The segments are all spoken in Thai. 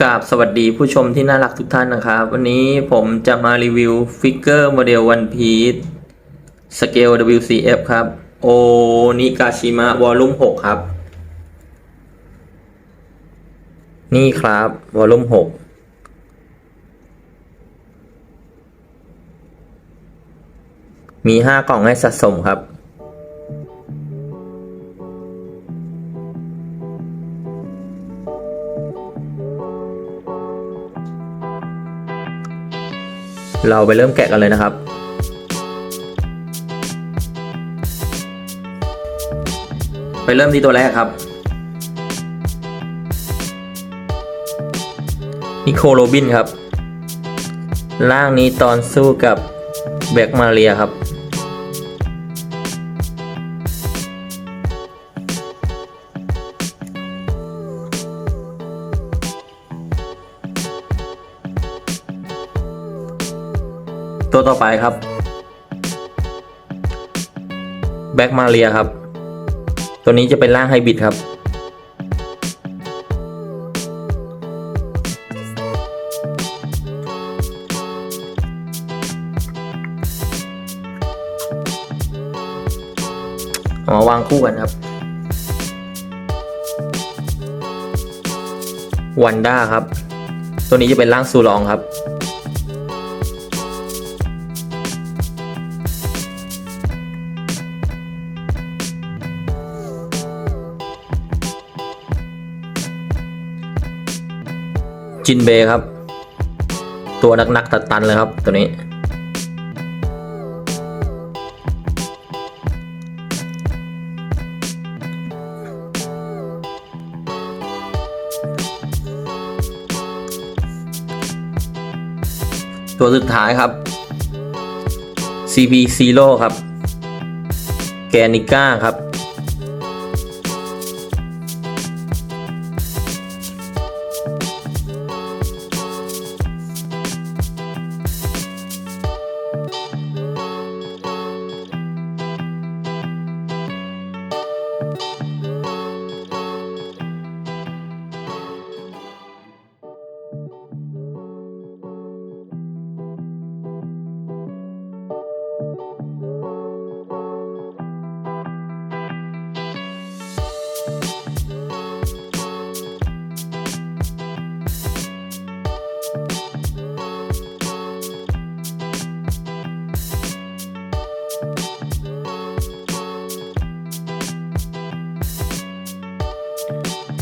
กราบสวัสดีผู้ชมที่น่ารักทุกท่านนะครับ วันนี้ผมจะมารีวิวฟิกเกอร์โมเดล One Piece สเกล WCF ครับ โอนิกาชิมะวอลลุ่ม6ครับ นี่ครับ วอลลุ่ม6มี 5 กล่องให้สะสมครับ เราไปเริ่มแกะกันเลยนะครับ ไปเริ่มที่ตัวแรกครับนิโคโรบินครับร่างนี้ตอนสู้กับแบ็กมาเรียครับ ตัวต่อไปครับแบ็กมาเรียครับ ตัวนี้จะเป็นร่างไฮบริดครับ มาวางคู่กันครับ วันด้าครับ ตัวนี้จะเป็นร่างซูลองครับ จินเบครับ ตัวนักๆตัดตันเลยครับ ตัวนี้ ตัวสุดท้ายครับ CB Zero ครับ แกนิก้าครับ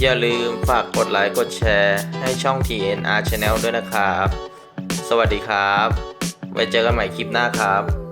อย่าลืมฝากกดไลค์กดแชร์ให้ช่อง TNR Channel ด้วยนะครับ สวัสดีครับ ไว้เจอกันใหม่คลิปหน้าครับ